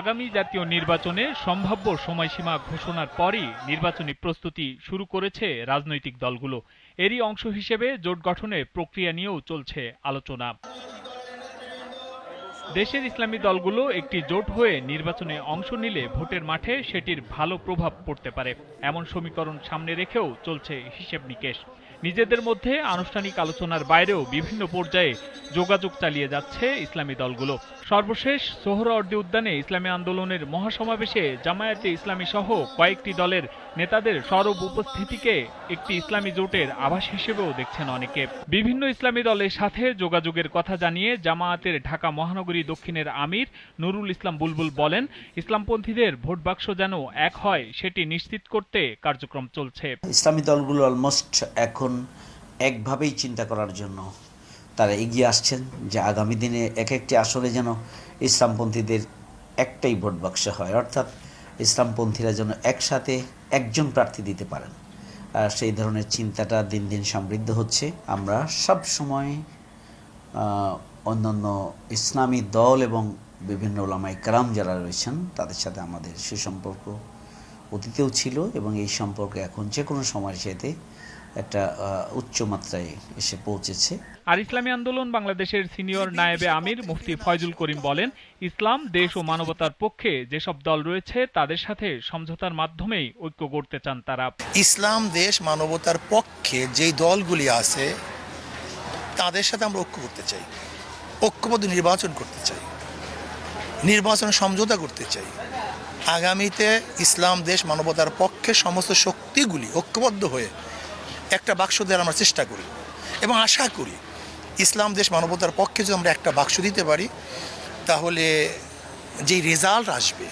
আগামী জাতীয় নির্বাচনে সম্ভাব্য সময়সীমা ঘোষণার পরই নির্বাচনী প্রস্তুতি শুরু করেছে রাজনৈতিক দলগুলো। এরই অংশ হিসেবে জোট গঠনের প্রক্রিয়া নিয়েও চলছে আলোচনা। দেশের ইসলামী দলগুলো একটি জোট হয়ে নির্বাচনে অংশ নিলে ভোটের মাঠে সেটির ভালো প্রভাব পড়তে পারে। এমন সমীকরণ সামনে রেখেও চলছে হিসেব নিকেশ। নিজেদের মধ্যে আনুষ্ঠানিক আলোচনার বাইরেও বিভিন্ন পর্যায়ে যোগাযোগ চালিয়ে যাচ্ছে ইসলামী দলগুলো। সর্বশেষ সোহরাওয়ার্দী উদ্যানে ইসলামী আন্দোলনের মহাসমাবেশে জামায়াতে ইসলামী সহ কয়েকটি দলের নেতাদের সরব উপস্থিতিকে একটি ইসলামী জোটের আভাস হিসেবেও দেখছেন অনেকে। বিভিন্ন ইসলামী দলের সাথে যোগাযোগের কথা জানিয়ে জামায়াতের ঢাকা মহানগরী দক্ষিণের আমির নুরুল ইসলাম বুলবুল বলেন, ইসলামপন্থীদের ভোট বাক্স যেন এক হয়, সেটি নিশ্চিত করতে কার্যক্রম চলছে। ইসলামী দলগুলো অলমোস্ট এখন একভাবেই চিন্তা করার জন্য তারা এগিয়ে আসছেন যে আগামী দিনে এক একটি আসরে যেন ইসলামপন্থীদের একটাই ভোট বাক্স হয়, অর্থাৎ ইসলামপন্থীরা যেন একসাথে একজন প্রার্থী দিতে পারেন। আর সেই ধরনের চিন্তাটা দিন দিন সমৃদ্ধ হচ্ছে। আমরা সব সময় অন্যান্য ইসলামী দল এবং বিভিন্ন ওলামাই কারাম যারা রয়েছেন তাদের সাথে আমাদের সুসম্পর্ক অতীতেও ছিল এবং এই সম্পর্ক এখন যে কোনো সময়ের সাথে একটা উচ্চ মাত্রায় এসে পৌঁছেছে। আর ইসলামী আন্দোলন বাংলাদেশের সিনিয়র নায়েবে আমির মুফতি ফয়জুল করিম বলেন ইসলাম দেশ ও মানবতার পক্ষে যেসব দল রয়েছে তাদের সাথে সমঝোতার মাধ্যমেই ঐক্য গড়তে চান তারা। ইসলাম দেশ মানবতার পক্ষে যেই দলগুলি আছে তাদের সাথে আমরা ঐক্য করতে চাই। ঐক্যবদ্ধ নির্বাচন করতে চাই। নির্বাচন সমঝোতা করতে চাই। আগামীতে ইসলাম দেশ মানবতার পক্ষে সমস্ত শক্তিগুলি ঐক্যবদ্ধ হয়ে একটা বাক্স দেওয়ার আমরা চেষ্টা করি এবং আশা করি ইসলাম দেশ মানবতার পক্ষে যদি আমরা একটা বাক্স দিতে পারি, তাহলে যেই রেজাল্ট আসবে,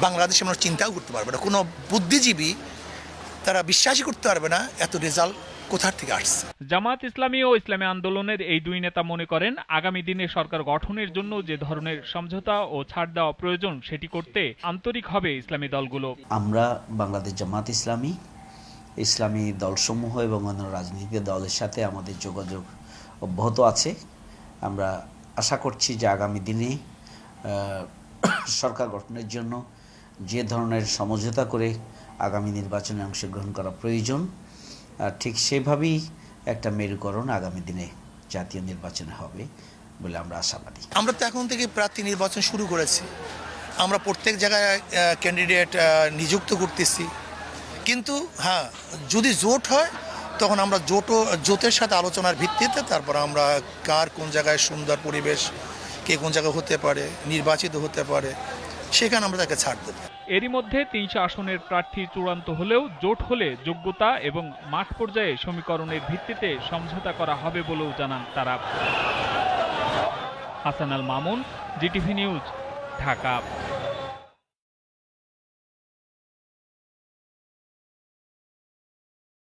বাংলাদেশে আমরা চিন্তাও করতে পারবে না। কোনো বুদ্ধিজীবী তারা বিশ্বাসই করতে পারবে না এত রেজাল্ট কোথার থেকে আসছে? জামাত ইসলামী ও ইসলামী আন্দোলনের এই দুই নেতা মনে করেন আগামী দিনে সরকার গঠনের জন্য যে ধরনের সমঝোতা ও ছাড় দেওয়া প্রয়োজন সেটি করতে আন্তরিক হবে ইসলামী দলগুলো। আমরা বাংলাদেশ জামাত ইসলামী ইসলামী দলসমূহ এবং অন্য রাজনৈতিক দলের সাথে আমাদের যোগাযোগ অব্যাহত আছে। আমরা আশা করছি যে আগামী দিনে সরকার গঠনের জন্য যে ধরনের সমঝোতা করে আগামী নির্বাচনে অংশগ্রহণ করা প্রয়োজন ঠিক সেভাবেই একটা মেরুকরণ আগামী দিনে জাতীয় নির্বাচনে হবে বলে আমরা আশাবাদী। আমরা তো এখন থেকে প্রার্থী নির্বাচন শুরু করেছি। আমরা প্রত্যেক জায়গায় ক্যান্ডিডেট নিযুক্ত করতেছি। কিন্তু হ্যাঁ যদি জোট হয়, তখন আমরা জোটও, জোটের সাথে আলোচনার ভিত্তিতে তারপর আমরা কার কোন জায়গায় সুন্দর পরিবেশ, কে কোন জায়গায় হতে পারে, নির্বাচিত হতে পারে সেখানে আমরা তাকে ছাড় দেব এরই মধ্যে তিনশো আসনের প্রার্থী চূড়ান্ত হলেও জোট হলে যোগ্যতা এবং মাঠ পর্যায়ে সমীকরণের ভিত্তিতে সমঝোতা করা হবে বলেও জানান তারা। Hasan Al Mamun, GTV news, Dhaka.